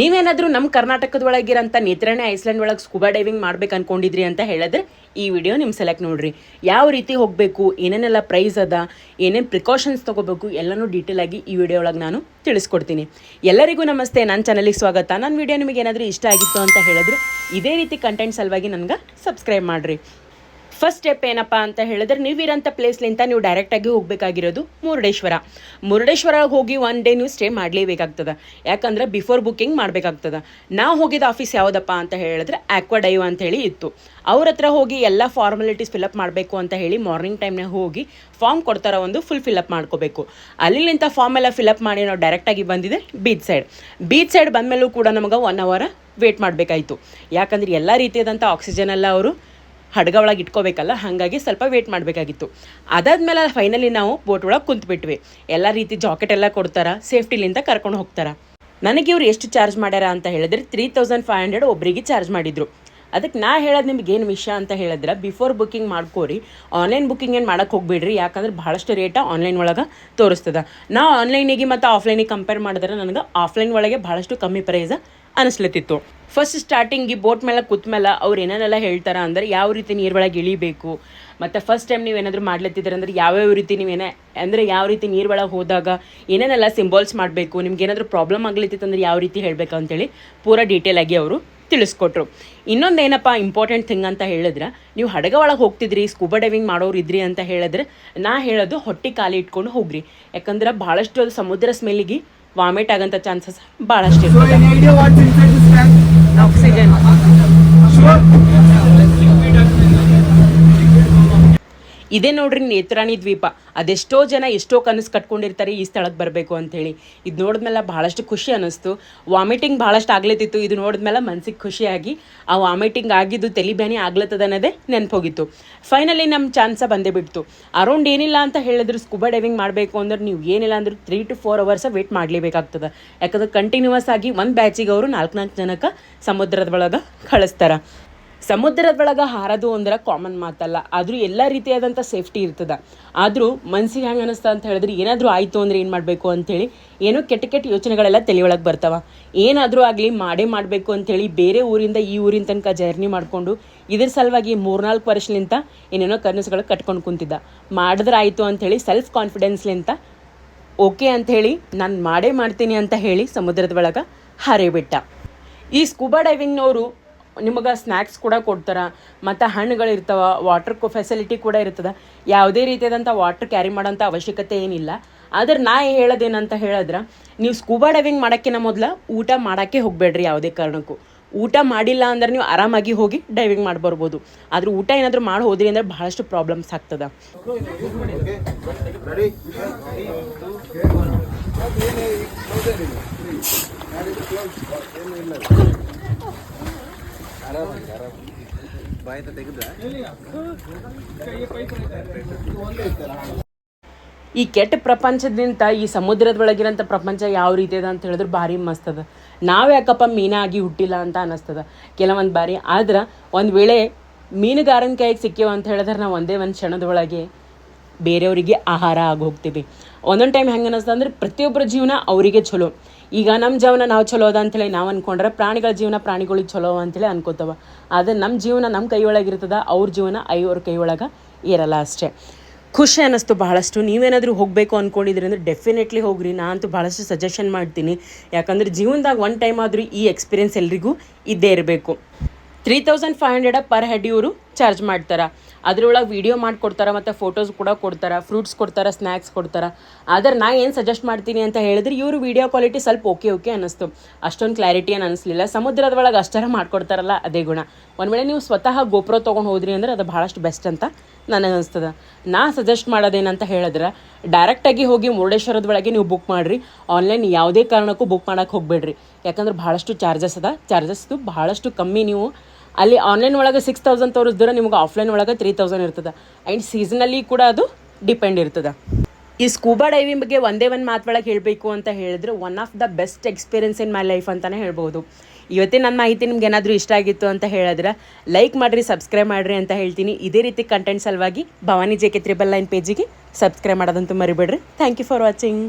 ನೀವೇನಾದರೂ ನಮ್ಮ ಕರ್ನಾಟಕದೊಳಗಿರೋಂಥ ನೇತ್ರಣೆ ಐಸ್ಲ್ಯಾಂಡ್ ಒಳಗೆ ಸ್ಕೂಬಾ ಡೈವಿಂಗ್ ಮಾಡ್ಬೇಕು ಅನ್ಕೊಂಡಿದ್ರಿ ಅಂತ ಹೇಳಿದ್ರೆ ಈ ವಿಡಿಯೋ ನಿಮ್ಮ ಸೆಲೆಕ್ಟ್ ನೋಡ್ರಿ. ಯಾವ ರೀತಿ ಹೋಗಬೇಕು, ಏನೇನೆಲ್ಲ ಪ್ರೈಸ್ ಅದ, ಏನೇನು ಪ್ರಿಕಾಷನ್ಸ್ ತೊಗೋಬೇಕು ಎಲ್ಲನೂ ಡೀಟೇಲ್ ಆಗಿ ಈ ವಿಡಿಯೋ ಒಳಗೆ ನಾನು ತಿಳಿಸ್ಕೊಡ್ತೀನಿ. ಎಲ್ಲರಿಗೂ ನಮಸ್ತೆ ನನ್ನ ಚಾನಲಿಗೆ ಸ್ವಾಗತ. ನನ್ನ ವಿಡಿಯೋ ನಿಮಗೆ ಏನಾದರೂ ಇಷ್ಟ ಆಗಿತ್ತು ಅಂತ ಹೇಳಿದ್ರೆ ಇದೇ ರೀತಿ ಕಂಟೆಂಟ್ ಸಲುವಾಗಿ ನನಗೆ ಸಬ್ಸ್ಕ್ರೈಬ್ ಮಾಡಿರಿ. ಫಸ್ಟ್ ಸ್ಟೆಪ್ ಏನಪ್ಪ ಅಂತ ಹೇಳಿದ್ರೆ ನೀವು ನೀವಿರೋಂಥ ಪ್ಲೇಸ್ಲಿಂದ ನೀವು ಡೈರೆಕ್ಟಾಗಿ ಹೋಗಬೇಕಾಗಿರೋದು ಮುರುಡೇಶ್ವರ. ಮುರುಡೇಶ್ವರ ಹೋಗಿ ಒನ್ ಡೇ ನೀವು ಸ್ಟೇ ಮಾಡಲೇಬೇಕಾಗ್ತದೆ. ಯಾಕಂದ್ರೆ ಬಿಫೋರ್ ಬುಕ್ಕಿಂಗ್ ಮಾಡಬೇಕಾಗ್ತದೆ. ನಾವು ಹೋಗಿದ ಆಫೀಸ್ ಯಾವುದಪ್ಪ ಅಂತ ಹೇಳಿದ್ರೆ ಆಕ್ವಾಡೈವ್ ಅಂತ ಹೇಳಿ ಇತ್ತು. ಅವ್ರ ಹತ್ರ ಹೋಗಿ ಎಲ್ಲ ಫಾರ್ಮಾಲಿಟೀಸ್ ಫಿಲಪ್ ಮಾಡಬೇಕು ಅಂತ ಹೇಳಿ ಮಾರ್ನಿಂಗ್ ಟೈಮ್ನಾಗ ಹೋಗಿ ಫಾರ್ಮ್ ಕೊಡ್ತಾರ ಒಂದು ಫುಲ್ ಫಿಲಪ್ ಮಾಡ್ಕೋಬೇಕು. ಅಲ್ಲಿಂದ ಫಾರ್ಮ್ ಎಲ್ಲ ಫಿಲಪ್ ಮಾಡಿ ನಾವು ಡೈರೆಕ್ಟಾಗಿ ಬಂದಿದೆ ಬೀಚ್ ಸೈಡ್ ಬೀಚ್ ಸೈಡ್ ಬಂದಮೇಲೂ ಕೂಡ ನಮಗೆ ಒನ್ ಅವರ್ ವೇಟ್ ಮಾಡಬೇಕಾಯಿತು. ಯಾಕಂದ್ರೆ ಎಲ್ಲ ರೀತಿಯಾದಂಥ ಆಕ್ಸಿಜನ್ ಎಲ್ಲ ಅವರು ಹಡ್ಗ ಒಳಗೆ ಇಟ್ಕೋಬೇಕಲ್ಲ, ಹಾಗಾಗಿ ಸ್ವಲ್ಪ ವೇಟ್ ಮಾಡಬೇಕಾಗಿತ್ತು. ಅದಾದ್ಮೇಲೆ ಫೈನಲಿ ನಾವು ಬೋಟ್ ಒಳಗೆ ಕುಂತ್ಬಿಟ್ವಿ. ಎಲ್ಲ ರೀತಿ ಜಾಕೆಟ್ ಎಲ್ಲ ಕೊಡ್ತಾರ ಸೇಫ್ಟಿಲಿಂದ ಕರ್ಕೊಂಡು ಹೋಗ್ತಾರ. ನನಗೆ ಇವ್ರು ಎಷ್ಟು ಚಾರ್ಜ್ ಮಾಡ್ಯಾರ ಅಂತ ಹೇಳಿದ್ರೆ ತ್ರೀ ತೌಸಂಡ್ ಫೈವ್ ಹಂಡ್ರೆಡ್ ಒಬ್ಬರಿಗೆ ಚಾರ್ಜ್ ಮಾಡಿದ್ರು. ಅದಕ್ಕೆ ನಾ ಹೇಳೋದು ನಿಮ್ಗೆ ಏನು ವಿಷಯ ಅಂತ ಹೇಳಿದ್ರೆ ಬಿಫೋರ್ ಬುಕ್ಕಿಂಗ್ ಮಾಡ್ಕೋರಿ ಆನ್ಲೈನ್ ಬುಕ್ಕಿಂಗ್ ಏನು ಮಾಡೋಕ್ಕೆ ಹೋಗ್ಬೇಡ್ರಿ, ಯಾಕಂದ್ರೆ ಭಾಳಷ್ಟು ರೇಟ ಆನ್ಲೈನ್ ಒಳಗೆ ತೋರಿಸ್ತದೆ. ನಾ ಆನ್ಲೈನಿಗೆ ಮತ್ತು ಆಫ್ಲೈನಿಗೆ ಕಂಪೇರ್ ಮಾಡಿದ್ರೆ ನನಗೆ ಆಫ್ಲೈನ್ ಒಳಗೆ ಭಾಳಷ್ಟು ಕಮ್ಮಿ ಪ್ರೈಸ ಅನಿಸ್ಲತ್ತಿತ್ತು ಫಸ್ಟ್ ಸ್ಟಾರ್ಟಿಂಗ್ ಈ ಬೋಟ್ ಮೇಲೆ ಕೂತ್ಮೇಲೆ ಅವ್ರು ಏನೇನೆಲ್ಲ ಹೇಳ್ತಾರೆ ಅಂದ್ರೆ ಯಾವ ರೀತಿ ನೀರೊಳಗೆ ಇಳಿಬೇಕು, ಮತ್ತು ಫಸ್ಟ್ ಟೈಮ್ ನೀವು ಏನಾದರೂ ಮಾಡ್ಲತ್ತಿದ್ದೀರ ಅಂದರೆ ಯಾವ್ಯಾವ ರೀತಿ ನೀವೇನೇ ಅಂದರೆ ಯಾವ ರೀತಿ ನೀರೊಳಗೆ ಹೋದಾಗ ಏನೇನೆಲ್ಲ ಸಿಂಬಲ್ಸ್ ಮಾಡಬೇಕು, ನಿಮ್ಗೆ ಏನಾದರೂ ಪ್ರಾಬ್ಲಮ್ ಆಗ್ಲತ್ತಿತ್ತಂದ್ರೆ ಯಾವ ರೀತಿ ಹೇಳಬೇಕು ಅಂತೇಳಿ ಪೂರಾ ಡೀಟೇಲ್ ಆಗಿ ಅವರು ತಿಳಿಸ್ಕೊಟ್ರು. ಇನ್ನೊಂದು ಏನಪ್ಪ ಇಂಪಾರ್ಟೆಂಟ್ ಥಿಂಗ್ ಅಂತ ಹೇಳಿದ್ರೆ ನೀವು ಹಡಗ ಒಳಗೆ ಹೋಗ್ತಿದ್ರಿ ಸ್ಕೂಬಾ ಡೈವಿಂಗ್ ಮಾಡೋರು ಇದ್ರಿ ಅಂತ ಹೇಳಿದ್ರೆ ನಾ ಹೇಳೋದು ಹೊಟ್ಟೆ ಖಾಲಿ ಇಟ್ಕೊಂಡು ಹೋಗ್ರಿ. ಯಾಕಂದ್ರೆ ಭಾಳಷ್ಟು ಅದು ಸಮುದ್ರ ಸ್ಮೆಲ್ಲಿಗೆ ವಾಮಿಟ್ ಆಗಂಥ ಚಾನ್ಸಸ್ ಭಾಳಷ್ಟು ಇರ್ತದೆ. ಇದೇ ನೋಡ್ರಿ ನೇತ್ರಾಣಿ ದ್ವೀಪ. ಅದೆಷ್ಟೋ ಜನ ಎಷ್ಟೋ ಕನಸು ಕಟ್ಕೊಂಡಿರ್ತಾರೆ ಈ ಸ್ಥಳಕ್ಕೆ ಬರಬೇಕು ಅಂತೇಳಿ. ಇದು ನೋಡಿದ್ಮೇಲೆ ಭಾಳಷ್ಟು ಖುಷಿ ಅನ್ನಿಸ್ತು ವಾಮಿಟಿಂಗ್ ಭಾಳಷ್ಟು ಆಗ್ಲತ್ತಿತ್ತು ಇದು ನೋಡಿದ್ಮೇಲೆ ಮನಸ್ಸಿಗೆ ಖುಷಿಯಾಗಿ ಆ ವಾಮಿಟಿಂಗ್ ಆಗಿದ್ದು ತಲಿಬ್ಯಾನಿ ಆಗ್ಲತ್ತದ ಅನ್ನೋದೇ ನೆನಪೋಗಿತ್ತು. ಫೈನಲಿ ನಮ್ಮ ಚಾನ್ಸ ಬಂದೇ ಬಿಡ್ತು. ಅರೌಂಡ್ ಏನಿಲ್ಲ ಅಂತ ಹೇಳಿದ್ರು ಸ್ಕೂಬಾ ಡೈವಿಂಗ್ ಮಾಡಬೇಕು ಅಂದ್ರೆ ನೀವು ಏನಿಲ್ಲ ಅಂದ್ರೆ three to four hours wait ಮಾಡಲೇಬೇಕಾಗ್ತದೆ. ಯಾಕಂದ್ರೆ ಕಂಟಿನ್ಯೂಸ್ ಆಗಿ ಒಂದು ಬ್ಯಾಚಿಗೆ ಅವರು ನಾಲ್ಕು ನಾಲ್ಕು ಜನಕ್ಕೆ ಸಮುದ್ರದ ಒಳಗೆ ಕಳಿಸ್ತಾರೆ. ಸಮುದ್ರದೊಳಗೆ ಹಾರದು ಅಂದ್ರೆ ಕಾಮನ್ ಮಾತಲ್ಲ. ಆದರೂ ಎಲ್ಲ ರೀತಿಯಾದಂಥ ಸೇಫ್ಟಿ ಇರ್ತದೆ. ಆದರೂ ಮನ್ಸಿಗೆ ಹೆಂಗೆ ಅನಿಸ್ತಾ ಅಂತ ಹೇಳಿದ್ರೆ ಏನಾದರೂ ಆಯಿತು ಅಂದರೆ ಏನು ಮಾಡಬೇಕು ಅಂಥೇಳಿ ಏನೋ ಕೆಟ್ಟ ಕೆಟ್ಟ ಯೋಚನೆಗಳೆಲ್ಲ ತಲೆಯೊಳಗೆ ಬರ್ತಾವ. ಏನಾದರೂ ಆಗಲಿ ಮಾಡೇ ಮಾಡಬೇಕು ಅಂಥೇಳಿ ಬೇರೆ ಊರಿಂದ ಈ ಊರಿನ ತನಕ ಜರ್ನಿ ಮಾಡಿಕೊಂಡು ಇದ್ರ ಸಲುವಾಗಿ ಮೂರ್ನಾಲ್ಕು ವರ್ಷಲಿಂತ ಏನೇನೋ ಕನಸುಗಳು ಕಟ್ಕೊಂಡು ಕುಂತಿದ್ದ. ಮಾಡಿದ್ರೆ ಆಯಿತು ಅಂಥೇಳಿ ಸೆಲ್ಫ್ ಕಾನ್ಫಿಡೆನ್ಸ್ಲಿಂತ ಓಕೆ ಅಂಥೇಳಿ ನಾನು ಮಾಡೇ ಮಾಡ್ತೀನಿ ಅಂತ ಹೇಳಿ ಸಮುದ್ರದ ಒಳಗೆ ಹಾರೇಬಿಟ್ಟ ಈ ಸ್ಕೂಬಾ ಡೈವಿಂಗ್ನವರು ನಿಮಗೆ ಸ್ನ್ಯಾಕ್ಸ್ ಕೂಡ ಕೊಡ್ತಾರ, ಮತ್ತು ಹಣ್ಣುಗಳಿರ್ತಾವ ವಾಟರ್ ಫೆಸಿಲಿಟಿ ಕೂಡ ಇರ್ತದೆ. ಯಾವುದೇ ರೀತಿಯಾದಂಥ ವಾಟರ್ ಕ್ಯಾರಿ ಮಾಡೋಂಥ ಅವಶ್ಯಕತೆ ಏನಿಲ್ಲ. ಆದ್ರೆ ನಾ ಹೇಳೋದೇನಂತ ಹೇಳಿದ್ರೆ, ನೀವು ಸ್ಕೂಬಾ ಡೈವಿಂಗ್ ಮಾಡೋಕ್ಕಿಂತ ಮೊದಲು ಊಟ ಮಾಡೋಕ್ಕೆ ಹೋಗಬೇಡ್ರಿ ಯಾವುದೇ ಕಾರಣಕ್ಕೂ. ಊಟ ಮಾಡಿಲ್ಲ ಅಂದ್ರೆ ನೀವು ಆರಾಮಾಗಿ ಹೋಗಿ ಡೈವಿಂಗ್ ಮಾಡಿ ಬರ್ಬೋದು. ಆದ್ರೆ ಊಟ ಏನಾದರೂ ಮಾಡಿ ಹೋದ್ರಿ ಅಂದ್ರೆ ಬಹಳಷ್ಟು ಪ್ರಾಬ್ಲಮ್ಸ್ ಆಗ್ತದೆ. ಈ ಕೆಟ್ಟ ಪ್ರಪಂಚದಿಂದ ಈ ಸಮುದ್ರದ ಒಳಗಿರೋಂಥ ಪ್ರಪಂಚ ಯಾವ ರೀತಿ ಅದ ಅಂತ ಹೇಳಿದ್ರೆ ಭಾರಿ ಮಸ್ತದ ನಾವು ಯಾಕಪ್ಪ ಮೀನಾಗಿ ಹುಟ್ಟಿಲ್ಲ ಅಂತ ಅನ್ನಿಸ್ತದ ಕೆಲವೊಂದು ಬಾರಿ. ಆದ್ರೆ ಒಂದು ವೇಳೆ ಮೀನುಗಾರನ ಕೈಗೆ ಸಿಕ್ಕೇವು ಅಂತ ಹೇಳಿದ್ರೆ ನಾವು ಒಂದೇ ಒಂದು ಕ್ಷಣದೊಳಗೆ ಬೇರೆಯವರಿಗೆ ಆಹಾರ ಆಗಿ ಹೋಗ್ತೀವಿ ಒಂದೊಂದು ಟೈಮ್ ಹೆಂಗೆ ಅನ್ನಿಸ್ತದೆ ಅಂದ್ರೆ ಪ್ರತಿಯೊಬ್ಬರ ಜೀವನ ಅವರಿಗೆ ಚಲೋ ಈಗ ನಮ್ಮ ಜೀವನ ನಾವು ಚಲೋ ಅದ ಅಂತೇಳಿ ನಾವು ಅಂದ್ಕೊಂಡ್ರೆ ಪ್ರಾಣಿಗಳ ಜೀವನ ಪ್ರಾಣಿಗಳಿಗೆ ಚಲೋ ಅಂತೇಳಿ ಅನ್ಕೋತವ. ಆದರೆ ನಮ್ಮ ಜೀವನ ನಮ್ಮ ಕೈ ಇರ್ತದೆ, ಅವ್ರ ಜೀವನ ಐವ್ರ ಕೈ ಒಳಗೆ ಇರಲ್ಲ ಅಷ್ಟೇ. ಖುಷಿ ಅನ್ನಿಸ್ತು ಬಹಳಷ್ಟು. ನೀವೇನಾದರೂ ಹೋಗಬೇಕು ಅಂದ್ಕೊಂಡಿದ್ರಿ ಅಂದ್ರೆ ಡೆಫಿನೆಟ್ಲಿ ಹೋಗ್ರಿ. ನಾನು ಅಂತೂ ಭಾಳಷ್ಟು ಸಜೆಷನ್ ಮಾಡ್ತೀನಿ. ಯಾಕಂದ್ರೆ ಜೀವನದಾಗ ಒನ್ ಟೈಮ್ ಆದರೂ ಈ ಎಕ್ಸ್ಪೀರಿಯನ್ಸ್ ಎಲ್ರಿಗೂ ಇದ್ದೇ ಇರಬೇಕು. Three thousand five hundred per head ಇವರು ಚಾರ್ಜ್ ಮಾಡ್ತಾರೆ. ಅದ್ರೊಳಗೆ ವೀಡಿಯೋ ಮಾಡಿಕೊಡ್ತಾರೆ ಮತ್ತು ಫೋಟೋಸ್ ಕೂಡ ಕೊಡ್ತಾರೆ ಫ್ರೂಟ್ಸ್ ಕೊಡ್ತಾರೆ ಸ್ನ್ಯಾಕ್ಸ್ ಕೊಡ್ತಾರೆ. ಆದರೆ ನಾ ಏನು ಸಜೆಸ್ಟ್ ಮಾಡ್ತೀನಿ ಅಂತ ಹೇಳಿದ್ರೆ ಇವರು ವೀಡಿಯೋ ಕ್ವಾಲಿಟಿ ಸ್ವಲ್ಪ ಓಕೆ ಓಕೆ ಅನ್ನಿಸ್ತು. ಅಷ್ಟೊಂದು ಕ್ಲಾರಿಟಿ ಏನು ಅನಿಸ್ಲಿಲ್ಲ ಸಮುದ್ರದ ಒಳಗೆ ಅಷ್ಟರ ಮಾಡ್ಕೊಡ್ತಾರಲ್ಲ, ಅದೇ ಗುಣ. ಒಂದು ವೇಳೆ ನೀವು ಸ್ವತಃ ಗೋಪ್ರೋ ತೊಗೊಂಡು ಹೋದ್ರಿ ಅಂದ್ರೆ ಅದು ಭಾಳಷ್ಟು ಬೆಸ್ಟ್ ಅಂತ ನನಗೆ ಅನಿಸ್ತದೆ. ನಾ ಸಜೆಸ್ಟ್ ಮಾಡೋದೇನಂತ ಹೇಳಿದ್ರೆ ಡೈರೆಕ್ಟಾಗಿ ಹೋಗಿ ಮುರುಡೇಶ್ವರದ ಒಳಗೆ ನೀವು ಬುಕ್ ಮಾಡಿರಿ. ಆನ್ಲೈನ್ ಯಾವುದೇ ಕಾರಣಕ್ಕೂ ಬುಕ್ ಮಾಡೋಕ್ಕೆ ಹೋಗಬೇಡ್ರಿ. ಯಾಕಂದ್ರೆ ಭಾಳಷ್ಟು ಚಾರ್ಜಸ್ ಅದ. ಚಾರ್ಜಸ್ದು ಭಾಳಷ್ಟು ಕಮ್ಮಿ ನೀವು ಅಲ್ಲಿ ಆನ್ಲೈನ್ ಒಳಗೆ ಸಿಕ್ಸ್ ತೌಸಂಡ್ ತೋರಿಸಿದ್ರೆ ನಿಮ್ಗೆ ಆಫ್ಲೈನ್ ಒಳಗೆ ತ್ರೀ ತೌಸಂಡ್ ಇರ್ತದೆ. ಆ್ಯಂಡ್ ಸೀಸನಲ್ಲಿ ಕೂಡ ಅದು ಡಿಪೆಂಡ್ ಇರ್ತದೆ. ಈ ಸ್ಕೂಬಾ ಡೈವಿಂಗ್ ಬಗ್ಗೆ ಒಂದೇ ಒಂದು ಒಳಗೆ ಹೇಳಬೇಕು ಅಂತ ಹೇಳಿದ್ರೆ one of the best experience in my life ಅಂತಲೇ ಹೇಳ್ಬೋದು. ಇವತ್ತೇ ನನ್ನ ಮಾಹಿತಿ ನಿಮ್ಗೆ ಏನಾದರೂ ಇಷ್ಟ ಆಗಿತ್ತು ಅಂತ ಹೇಳಿದ್ರೆ ಲೈಕ್ ಮಾಡಿರಿ ಸಬ್ಸ್ಕ್ರೈಬ್ ಮಾಡಿರಿ ಅಂತ ಹೇಳ್ತೀನಿ. ಇದೇ ರೀತಿ ಕಂಟೆಂಟ್ ಸಲುವಾಗಿ Bhavani J K triple line ಪೇಜಿಗೆ subscribe ಮಾಡೋದಂತೂ ಮರಿಬೇಡ್ರಿ. Thank you for watching